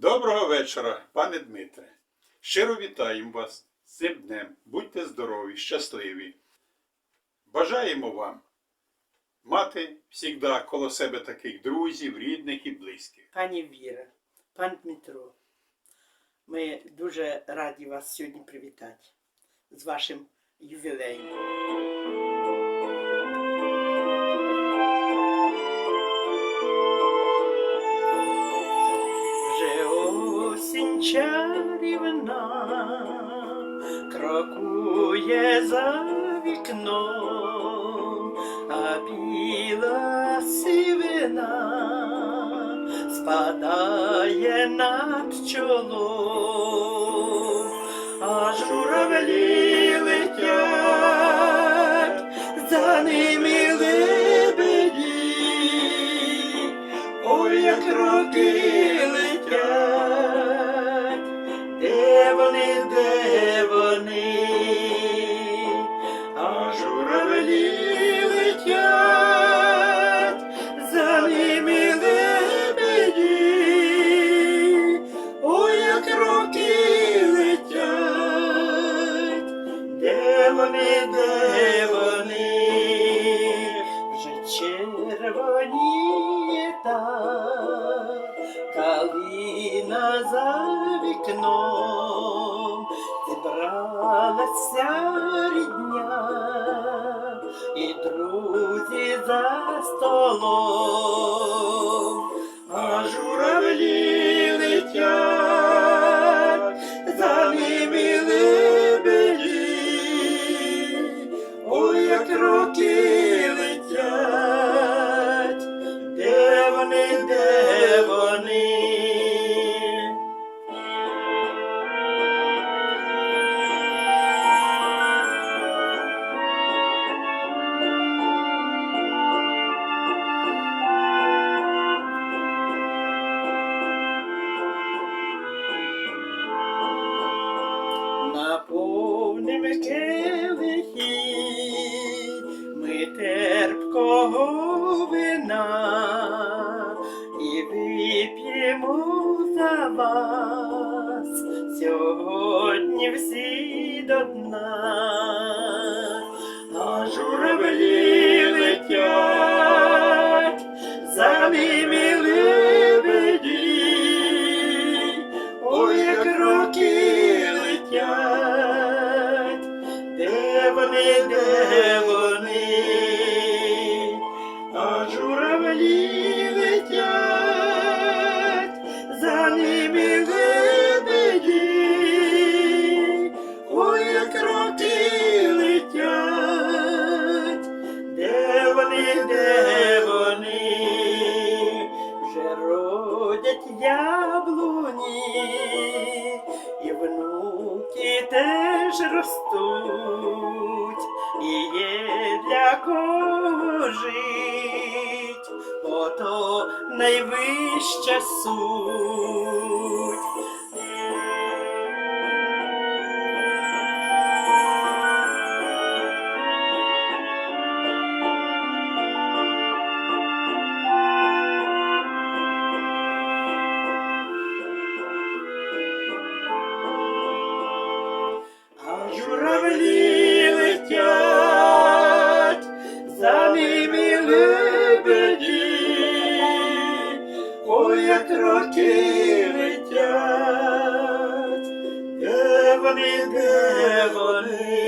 Доброго вечора, пане Дмитре. Щиро вітаємо вас з цим днем. Будьте здорові, щасливі. Бажаємо вам мати завжди коло себе таких друзів, рідних і близьких. Пані Віра, пан Дмитро, ми дуже раді вас сьогодні привітати з вашим ювілеєм. Чарівна крокує за вікном, а біла сивина спадає над чолом, а журавлі летять, за ними де вони, а журавлі за ними лебеді, летять, де вони, де вони, калина за вікном, зібралася рідня. І друзі за столом, до дна, а журавлі летять, за ними лебеді, ой, як роки летять, де вони, де вони, а журавлі родять яблуні, і внуки теж ростуть, і є для кого жить, ото найвища суть. Роки летять, де вони, де вони,